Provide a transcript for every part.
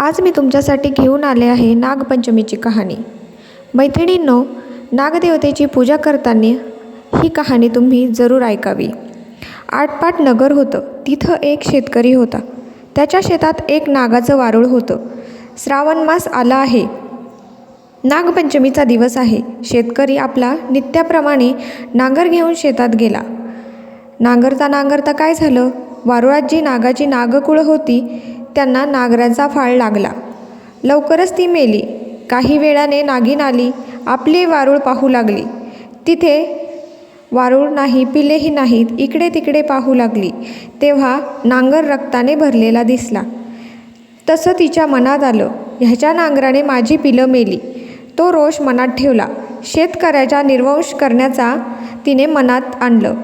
आज मी तुमच्यासाठी घेऊन आले आहे नागपंचमीची कहाणी. मैत्रिणींनो नागदेवतेची पूजा करताना ही कहाणी तुम्ही जरूर ऐकावी. आटपाट नगर होतं तिथं एक शेतकरी होता. त्याच्या शेतात एक नागाचं वारूळ होतं. श्रावण मास आला आहे. नागपंचमीचा दिवस आहे. शेतकरी आपला नित्याप्रमाणे नांगर घेऊन शेतात गेला. नांगरता नांगरता काय झालं? वारुळात जी नागाची नागकुळं होती त्यांना नागराचा फाळ लागला. लवकरच ती मेली. काही वेळाने नागिन आली. आपली वारूळ पाहू लागली. तिथे वारूळ नाही पिलेही नाहीत. इकडे तिकडे पाहू लागली. तेव्हा नांगर रक्ताने भरलेला दिसला. तसं तिच्या मनात आलं. ह्याच्या नांगराने माझी पिलं मेली. तो रोष मनात ठेवला. शेतकऱ्याचा निर्वंश करण्याचा तिने मनात आणलं.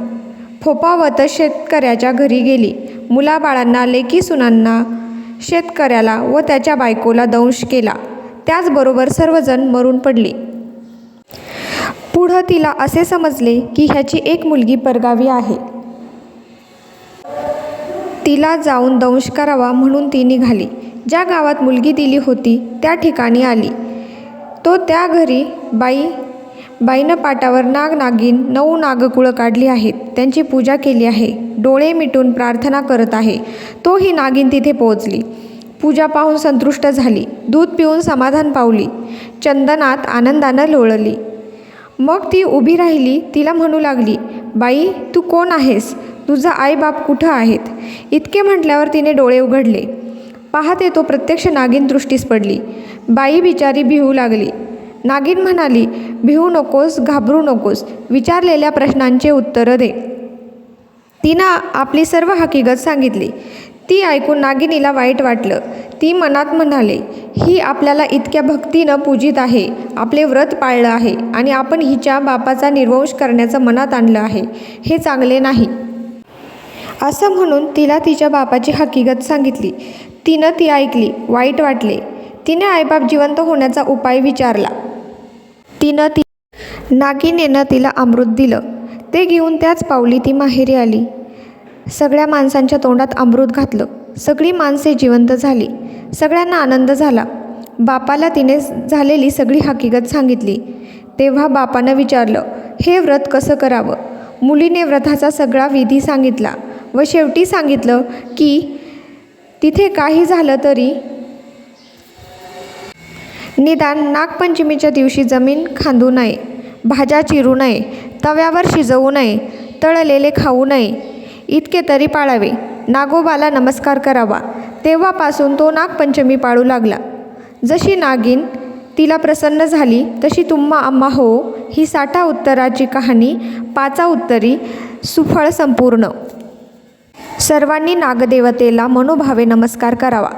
फोपावत शेतकऱ्याच्या घरी गेली. मुलाबाळांना लेकी सुनांना शेतकऱ्याला व त्याच्या बायकोला दंश केला. त्याचबरोबर सर्वजण मरून पडले. पुढं तिला असे समजले की ह्याची एक मुलगी परगावी आहे. तिला जाऊन दंश करावा म्हणून ती निघाली. ज्या गावात मुलगी दिली होती त्या ठिकाणी आली. तो त्या घरी बाई बाईनं पाटावर नाग नागिन नऊ नागकुळं काढली आहेत. त्यांची पूजा केली आहे. डोळे मिटून प्रार्थना करत आहे. तो ही नागिन तिथे पोहोचली. पूजा पाहून संतुष्ट झाली. दूध पिऊन समाधान पावली. चंदनात आनंदानं लोळली. मग ती उभी राहिली. तिला म्हणू लागली बाई तू कोण आहेस? तुझा आईबाप कुठं आहेत? इतके म्हटल्यावर तिने डोळे उघडले. पाहते तो प्रत्यक्ष नागिन दृष्टीस पडली. बाई बिचारी भिवू लागली. नागिन म्हणाली भिवू नकोस घाबरू नकोस विचारलेल्या प्रश्नांचे उत्तरं दे. तिनं आपली सर्व हकीकत सांगितली. ती ऐकून नागिनीला वाईट वाटलं. ती मनात म्हणाले ही आपल्याला इतक्या भक्तीनं पूजित आहे आपले व्रत पाळलं आहे आणि आपण हिच्या बापाचा निर्वंश करण्याचं मनात आणलं आहे हे चांगले नाही. असं म्हणून तिला तिच्या बापाची हकीकत सांगितली. तिनं ती ऐकली वाईट वाटले. तिने आईबाप जिवंत होण्याचा उपाय विचारला. तिनं ती नागिनेनं तिला अमृत दिलं. ते घेऊन त्याच पावली ती माहेरी आली. सगळ्या माणसांच्या तोंडात अमृत घातलं. सगळी माणसे जिवंत झाली. सगळ्यांना आनंद झाला. बापाला तिने झालेली सगळी हकीकत सांगितली. तेव्हा बापानं विचारलं हे व्रत कसं करावं? मुलीने व्रताचा सगळा विधी सांगितला व शेवटी सांगितलं की तिथे काही झालं तरी निदान नागपंचमीच्या दिवशी जमीन खांदू नये भाज्या चिरू नये तव्यावर शिजवू नये तळलेले खाऊ नये. इतके तरी पाळावे. नागोबाला नमस्कार करावा. तेव्हापासून तो नागपंचमी पाळू लागला. जशी नागिन तिला प्रसन्न झाली तशी तुम्हा आम्हा हो ही साठा उत्तराची कहाणी पाचा उत्तरी सुफळ संपूर्ण. सर्वांनी नागदेवतेला मनोभावे नमस्कार करावा.